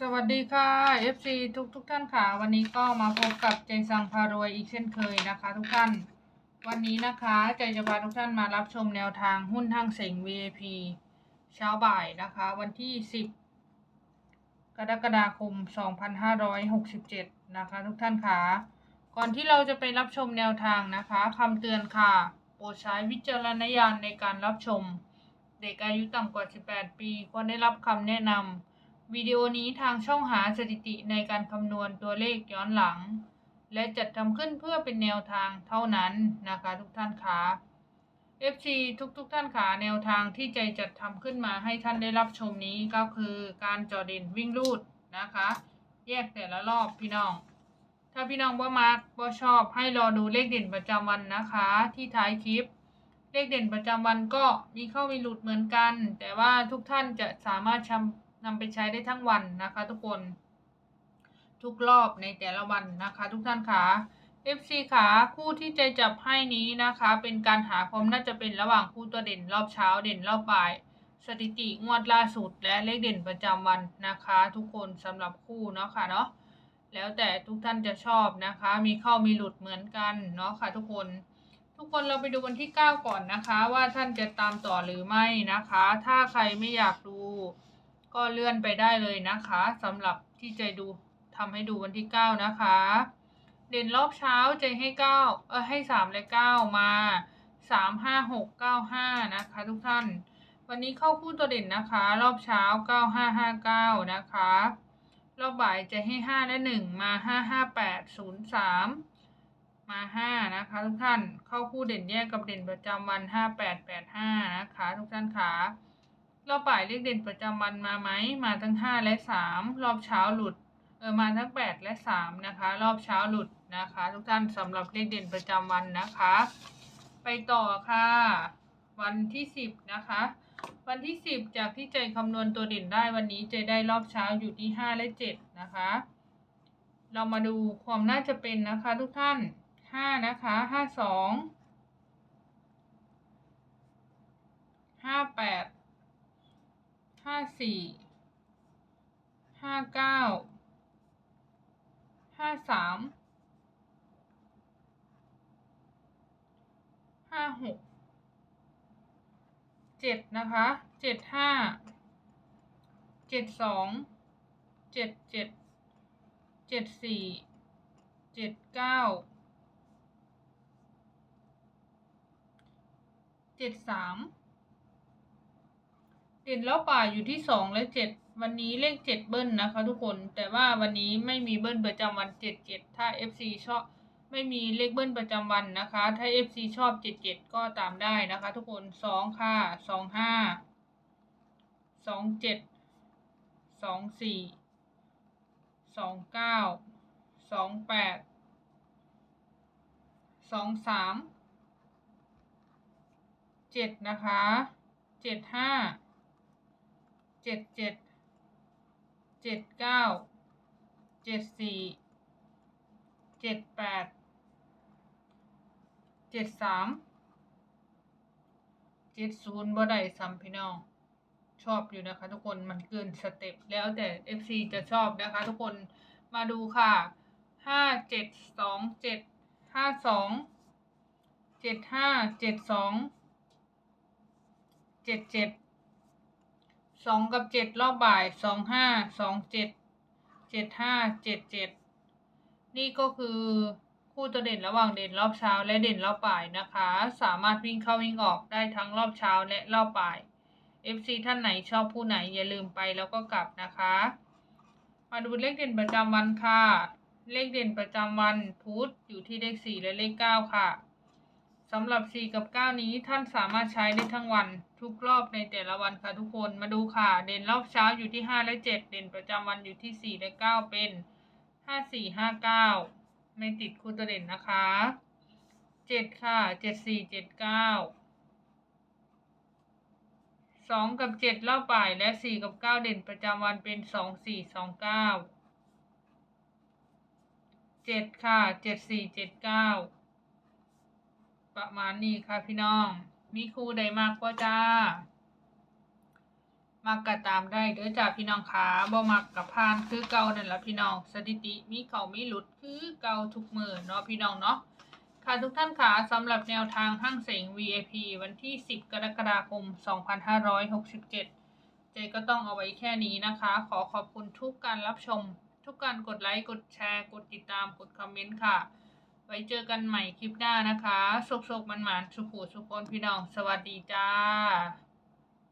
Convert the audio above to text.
สวัสดีค่ะ FC ทุกทุกท่านค่ะ วันนี้ก็มาพบกับใจสังพารวยอีกเช่นเคยนะคะ ทุกท่าน วันนี้นะคะใจจะพาทุกท่านมารับชมแนวทางหุ้นทางเสง VIP เช้าบ่ายนะคะ วันที่ 10 กรกฎาคม 2567 นะคะ ทุกท่านค่ะ ก่อนที่เราจะไปรับชมแนวทางนะคะคำเตือนค่ะ โปรดใช้วิจารณญาณในการรับชม เด็กอายุต่ำกว่า 18 ปีควรได้รับคำแนะนำ วิดีโอนี้ทางช่องหาสถิติในการคำนวณตัวเลขย้อนหลัง และจัดทำขึ้นเพื่อเป็นแนวทางเท่านั้นนะคะทุกท่านคะ FC ทุกๆท่านคะแนวทางที่ใจจัดทำขึ้นมาให้ท่านได้รับชมนี้ก็คือการจอเด่นวิ่งลูดนะคะ แยกแต่ละรอบพี่น้อง ถ้าพี่น้องว่ามาร์กว่าชอบให้รอดูเลขเด่นประจำวันนะคะ ที่ท้ายคลิป เลขเด่นประจำวันก็มีเข้ามีหลุดเหมือนกัน แต่ว่าทุกท่านจะสามารถชำ นำไปใช้ได้ทั้งวันนะคะ ทุกคน ทุกรอบในแต่ละวันนะคะ ทุกท่านค่ะ FC ขาคู่ที่ใจจับให้นี้นะคะ เป็นการหาความน่าจะเป็นระหว่างคู่ตัวเด่นรอบเช้าเด่นรอบบ่าย สถิติงวดล่าสุดและเลขเด่นประจำวันนะคะ ทุกคนสำหรับคู่เนาะค่ะเนาะแล้วแต่ทุกท่านจะชอบนะคะ มีเข้ามีหลุดเหมือนกันเนาะค่ะ ทุกคน ทุกคนเราไปดูวันที่ 9 ก่อนนะคะ ว่าท่านจะตามต่อหรือไม่นะคะ ถ้าใครไม่อยากดู ก็เลื่อนไปได้เลยนะคะสำหรับที่ใจดูทำให้ดูวันที่ 9 นะคะ เด่นรอบเช้าใจให้ 9 เออให้ 3 และ 9 มา 3 5 6 9 5 นะคะ ทุกท่าน วันนี้เข้าคู่ตัวเด่นนะคะ รอบเช้า 9 5 5 9 นะคะ รอบบ่ายจะให้ 5 และ 1 มา 5 5 8 0 3 มาห้านะคะ ทุกท่าน เข้าคู่เด่นแยกกับเด่นประจำวันห้าแปดแปดห้านะคะ ทุกท่านคะ รอบบ่ายเลขเด่นประจำวันมาไหม มาทั้งห้าและสามรอบเช้าหลุด เออ มาทั้งแปดและสามนะคะ รอบเช้าหลุดนะคะ ทุกท่านสำหรับเลขเด่นประจำวันนะคะ ไปต่อค่ะ วันที่สิบนะคะ วันที่สิบจากที่ใจคำนวณตัวเด่นได้วันนี้ใจได้รอบเช้าอยู่ที่ห้าและเจ็ดนะคะ เรามาดูความน่าจะเป็นนะคะ ทุกท่านห้านะคะห้าสอง ห้าแปดห้าสี่ห้าเก้าห้าสามห้าหกเจ็ดนะคะเจ็ดห้าเจ็ดสองเจ็ดเจ็ดเจ็ดสี่เจ็ดเก้าเจ็ดสาม เด่นแล้วป่าอยู่ที่สองและเจ็ดวันนี้เลขเจ็ดเบิ้ลนะคะ ทุกคน แต่ว่าวันนี้ไม่มีเบิ้ลประจำวันเจ็ดเจ็ดถ้า FC ชอบไม่มีเลขเบิ้ลประจำวันนะคะ ถ้า FC ชอบเจ็ดเจ็ดก็ตามได้นะคะ ทุกคนสองค่ะสองห้าสองเจ็ดสองสี่สองเก้าสองแปดสองสามเจ็ดนะคะเจ็ดห้า เจ็ดเจ็ดเจ็ดเก้าเจ็ดสี่เจ็ดแปดเจ็ดสามเจ็ดศูนย์บ่ได้ซ้ำพี่น้องชอบอยู่นะคะ ทุกคนมันเกินสเต็ปแล้วแต่ FC จะชอบนะคะ ทุกคนมาดูค่ะห้าเจ็ดสองเจ็ดห้าสองเจ็ดห้าเจ็ดสองเจ็ดเจ็ด สองกับเจ็ดรอบบ่ายสองห้าสองเจ็ดเจ็ดห้าเจ็ดเจ็ดนี่ก็คือคู่ตัวเด่นระหว่างเด่นรอบเช้าและเด่นรอบบ่ายนะคะ สามารถวิ่งเข้าวิ่งออกได้ทั้งรอบเช้าและรอบบ่าย FC ท่านไหนชอบผู้ไหนอย่าลืมไปแล้วก็กลับนะคะ มาดูเลขเด่นประจำวันค่ะ เลขเด่นประจำวันพุธอยู่ที่เลขสี่และเลขเก้าค่ะ สำหรับ 4 กับ 9 นี้ท่านสามารถใช้ได้ทั้งวันทุกรอบในแต่ละวันค่ะทุกคนมาดูค่ะ เด่นรอบเช้าอยู่ที่ 5 และ 7 เด่นประจำวันอยู่ที่ 4 และ 9 เป็น 5 4 5 9 ไม่ติดคู่ตัวเด่นนะคะ 7 ค่ะ 7 4 7 9 2 กับ 7 รอบบ่ายและ 4 กับ 9 เด่นประจำวันเป็น 2 4 2 9 7 ค่ะ 7 4 7 9 ประมาณนี้ค่ะพี่น้อง มีครูใดมากกว่าจ้ามักกะตามได้เด้อจ้าพี่น้องขาบ่มักกับพานคือเก่านั่นละพี่น้อง สถิติมีเขามีหลุดคือเก่าทุกมือเนาะพี่น้องเนาะค่ะทุกท่านขาสำหรับแนวทางห้างเสง VIP วันที่ 10 กรกฎาคม 2567 เจก็ต้องเอาไว้แค่นี้นะคะ ขอขอบคุณทุกการรับชม ทุกการกดไลค์ กดแชร์ กดติดตาม กดคอมเมนต์ค่ะ ไว้เจอกันใหม่คลิปหน้านะคะสุกๆมันหมานสุขูสุขคนพี่น้อง สวัสดีจ้า